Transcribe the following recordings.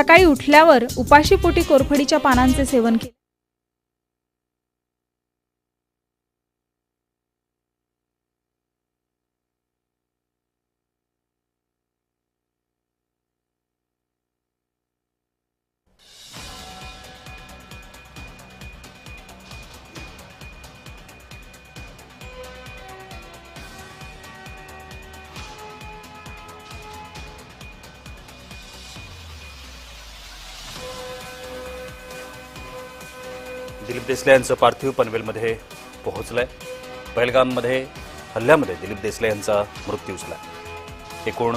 सकाळी उठल्यावर उपाशीपोटी कोरफडीच्या पानांचे सेवन केले. दिलीप देसले यांचं पार्थिव पनवेलमध्ये पोहोचलंय. पहलगाममध्ये हल्ल्यामध्ये दिलीप देसले यांचा मृत्यू झाला. एकूण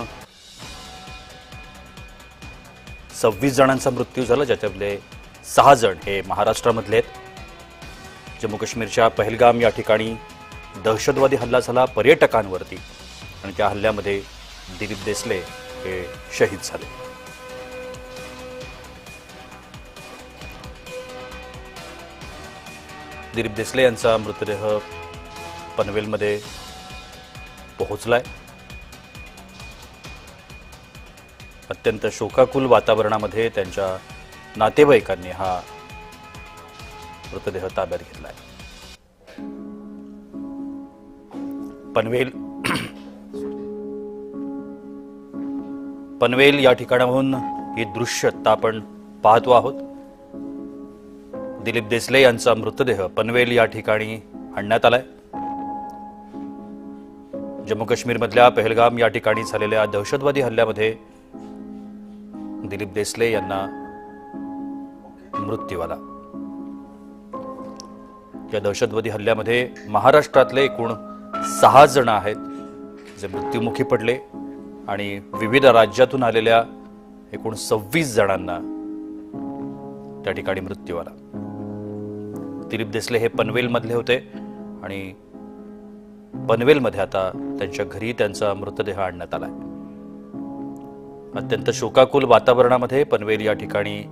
सव्वीस जणांचा मृत्यू झाला ज्याच्यातले सहा जण हे महाराष्ट्रामधले आहेत. जम्मू काश्मीरच्या पहलगाम या ठिकाणी दहशतवादी हल्ला झाला पर्यटकांवरती आणि त्या हल्ल्यामध्ये दिलीप देसले हे शहीद झाले. दिलीप देसले यांचा मृतदेह पनवेलमध्ये पोहोचलाय. अत्यंत शोकाकुल वातावरणामध्ये त्यांच्या नातेवाईकांनी हा मृतदेह ताब्यात घेतलाय. पनवेल पनवेल या ठिकाणाहून ही दृश्य आता आपण पाहतो आहोत. दिलीप देसले यांचा मृतदेह पनवेल या ठिकाणी आणण्यात आलाय. जम्मू काश्मीरमधल्या पहलगाम या ठिकाणी झालेल्या दहशतवादी हल्ल्यामध्ये दिलीप देसले यांना मृत्यू आला या दहशतवादी हल्ल्यामध्ये महाराष्ट्रातले एकूण सहा जण आहेत जे मृत्युमुखी पडले आणि विविध राज्यातून आलेल्या एकूण सव्वीस जणांना त्या ठिकाणी मृत्यू आला दिलीप देसले हे पनवेलमधले होते. आणि पनवेलमध्ये आता त्यांच्या घरी त्यांचा मृतदेह आणण्यात आला अत्यंत शोकाकुल वातावरणामध्ये पनवेल या ठिकाणी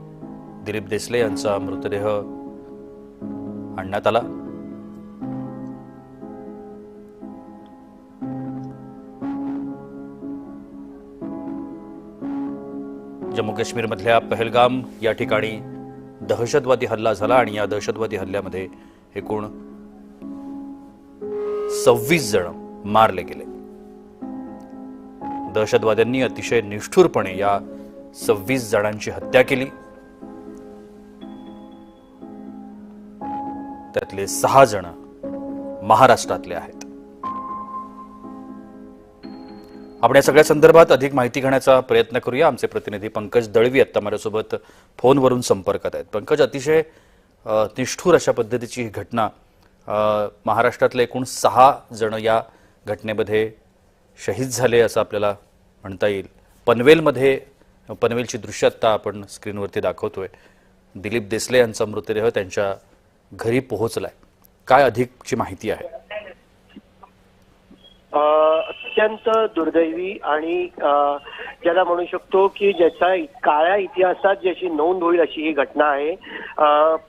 दिलीप देसले यांचा मृतदेह आणण्यात आला. जम्मू काश्मीरमधल्या पहलगाम या ठिकाणी दहशतवादी हल्ला झाला आणि या दहशतवादी हल्ल्यामध्ये एकूण सव्वीस जण मारले गेले. दहशतवाद्यांनी अतिशय निष्ठुरपणे या सव्वीस जणांची हत्या केली. त्यातले सहा जण महाराष्ट्रातले आहेत. आपण या सगळ्या संदर्भात अधिक माहिती घेण्याचा प्रयत्न करूया. आमचे प्रतिनिधी पंकज दळवी आत्ता माझ्यासोबत फोनवरून संपर्कात आहेत. पंकज अतिशय निष्ठूर अशा पद्धतीची ही घटना महाराष्ट्रातले एकूण सहा जण या घटनेमध्ये शहीद झाले असं आपल्याला म्हणता येईल. पनवेलमध्ये पनवेलची दृश्य आत्ता आपण स्क्रीनवरती दाखवतोय. दिलीप देसले यांचा मृतदेह त्यांच्या घरी पोहोचलाय. काय अधिकची माहिती आहे? अत्यंत दुर्दैवी आणि ज्याला म्हणू शकतो की ज्याचा काळ्या इतिहासात ज्याची नोंद होईल अशी ही घटना आहे.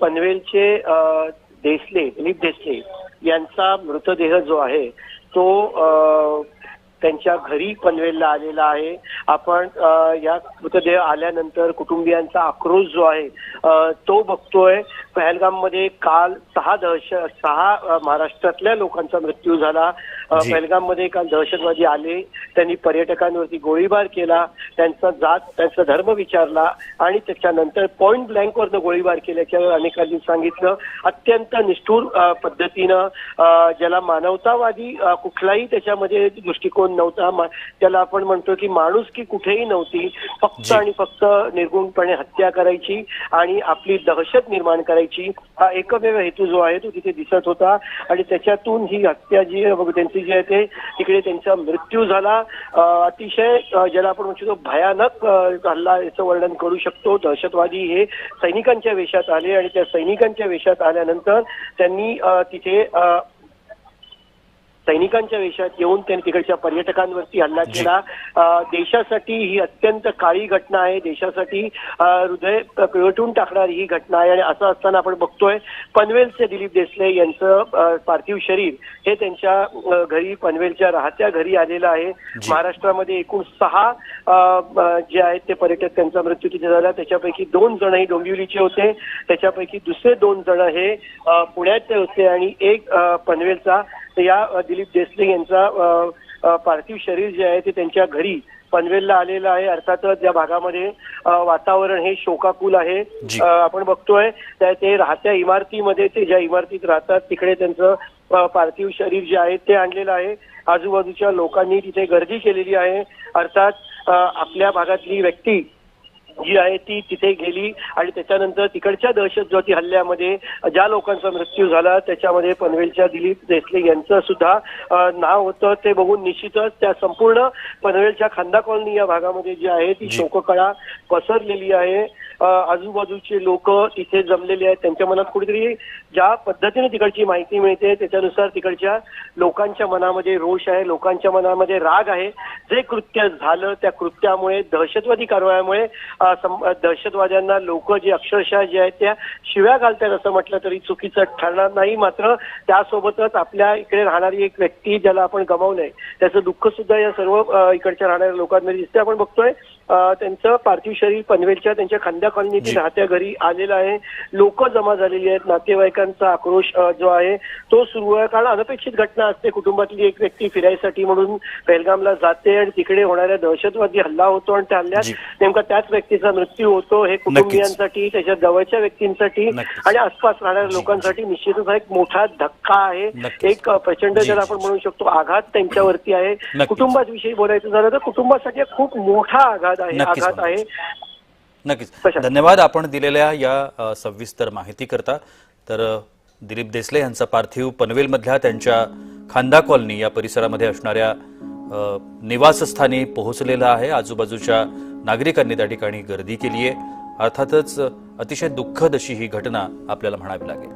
पनवेलचे अ, देसले दिलीप देसले यांचा मृतदेह जो आहे तो त्यांच्या घरी पनवेलला आलेला आहे. आपण या मृतदेह आल्यानंतर कुटुंबियांचा आक्रोश जो आहे तो बघतोय. पहलगाममध्ये काल सहा दहश सहा महाराष्ट्रातल्या लोकांचा मृत्यू झाला. पहलगाममध्ये काल दहशतवादी आले. त्यांनी पर्यटकांवरती गोळीबार केला. त्यांचा जात त्यांचा धर्म विचारला आणि त्याच्यानंतर पॉइंट ब्लँक वरनं गोळीबार केल्याचं अनेकांनी सांगितलं. अत्यंत निष्ठूर पद्धतीनं ज्याला मानवतावादी कुठलाही त्याच्यामध्ये दृष्टिकोन नव्हता. त्याला आपण म्हणतो की माणूस की कुठेही नव्हती. फक्त. आणि फक्त निर्गुणपणे हत्या करायची आणि आपली दहशत निर्माण करायची. हा एकमेव हेतू जो आहे तो तिथे दिसत होता. आणि त्याच्यातून ही हत्या जी आहे, व्यक्ती जे आहे ते तिकडे त्यांचा मृत्यू झाला. अतिशय ज्याला आपण म्हणू शकतो भयानक हल्ला याचं वर्णन करू शकतो. दहशतवादी हे सैनिकांच्या वेशात आले आणि त्या सैनिकांच्या वेशात आल्यानंतर त्यांनी तिथे सैनिकांच्या वेशात येऊन त्यांनी तिकडच्या पर्यटकांवरती हल्ला केला. देशासाठी ही अत्यंत काळी घटना आहे. देशासाठी हृदय पिळवटून टाकणारी ही घटना आहे आणि असं असताना आपण बघतोय पनवेलचे दिलीप देसले यांचं पार्थिव शरीर हे त्यांच्या घरी पनवेलच्या राहत्या घरी आलेलं आहे. महाराष्ट्रामध्ये एकूण सहा जे आहेत ते पर्यटक त्यांचा मृत्यू तिथे झाला. त्याच्यापैकी दोन जण हे डोंबिवलीचे होते. त्याच्यापैकी दुसरे दोन जण हे पुण्याचे होते आणि एक पनवेलचा तर या दिलीप देसले यांचा पार्थिव शरीर जे आहे ते त्यांच्या घरी पनवेलला आलेलं आहे. अर्थातच या भागामध्ये वातावरण हे शोकाकुल आहे. आपण बघतोय त्या ते राहत्या इमारतीमध्ये ते ज्या इमारतीत राहतात तिकडे त्यांचं पार्थिव शरीर जे आहे ते आणलेलं आहे. आजूबाजूच्या लोकांनी तिथे गर्दी केलेली आहे. अर्थात आपल्या भागातली व्यक्ती जी आहे ती तिथे गेली आणि त्याच्यानंतर तिकडच्या दहशतवादी हल्ल्यामध्ये ज्या लोकांचा मृत्यू झाला त्याच्यामध्ये पनवेलच्या दिलीप देसले यांचं सुद्धा नाव होतं. ते बघून निश्चितच त्या संपूर्ण पनवेलच्या खांदा कॉलनी या भागामध्ये जी आहे ती. शोककळा पसरलेली आहे. आजूबाजूचे लोक तिथे जमलेले आहेत. त्यांच्या मनात कुठेतरी ज्या पद्धतीने तिकडची माहिती मिळते त्याच्यानुसार तिकडच्या लोकांच्या मनामध्ये रोष आहे लोकांच्या मनामध्ये राग आहे. जे कृत्य झालं त्या कृत्यामुळे दहशतवादी कारवायामुळे दहशतवाद्यांना लोक जे अक्षरशः जे आहेत त्या शिव्या घालतात असं म्हटलं तरी चुकीचं ठरणार नाही. मात्र त्यासोबतच आपल्या इकडे राहणारी एक व्यक्ती ज्याला आपण गमावलंय त्याचं दुःख सुद्धा या सर्व इकडच्या राहणाऱ्या लोकांमध्ये दिसते आपण बघतोय त्यांचं पार्थिव शरीर पनवेलच्या त्यांच्या खांद्या कॉलनीतील. राहत्या घरी आलेलं आहे लोक जमा झालेली आहेत नातेवाईकांचा आक्रोश जो आहे तो सुरू आहे कारण अनपेक्षित घटना असते कुटुंबातली एक व्यक्ती फिरायसाठी म्हणून पेहलगामला जाते आणि तिकडे होणाऱ्या दहशतवादी हल्ला होतो आणि त्या हल्ल्यात. नेमका त्याच व्यक्तीचा मृत्यू होतो हे कुटुंबियांसाठी त्याच्या जवळच्या व्यक्तींसाठी. आणि आसपास राहणाऱ्या लोकांसाठी निश्चितच हा एक मोठा धक्का आहे. एक प्रचंड जी, ज्याला जी, आपण म्हणू शकतो आघात त्यांच्यावरती आहे. कुटुंबाविषयी बोलायचं झालं तर कुटुंबासाठी खूप मोठा आघात आहे नक्कीच, आघात आहे. नक्कीच. कशा? धन्यवाद. आपण दिलेल्या या सविस्तर माहिती करता. तर दिलीप देसले यांचा पार्थिव पनवेलमधल्या त्यांच्या खांदा कॉलनी या परिसरामध्ये असणाऱ्या निवासस्थानी पोहोचलेला आहे. आजूबाजूच्या नागरिकांनी त्या ठिकाणी गर्दी केली आहे अर्थातच अतिशय दुःखद अशी ही घटना आपल्याला म्हणावी लागेल.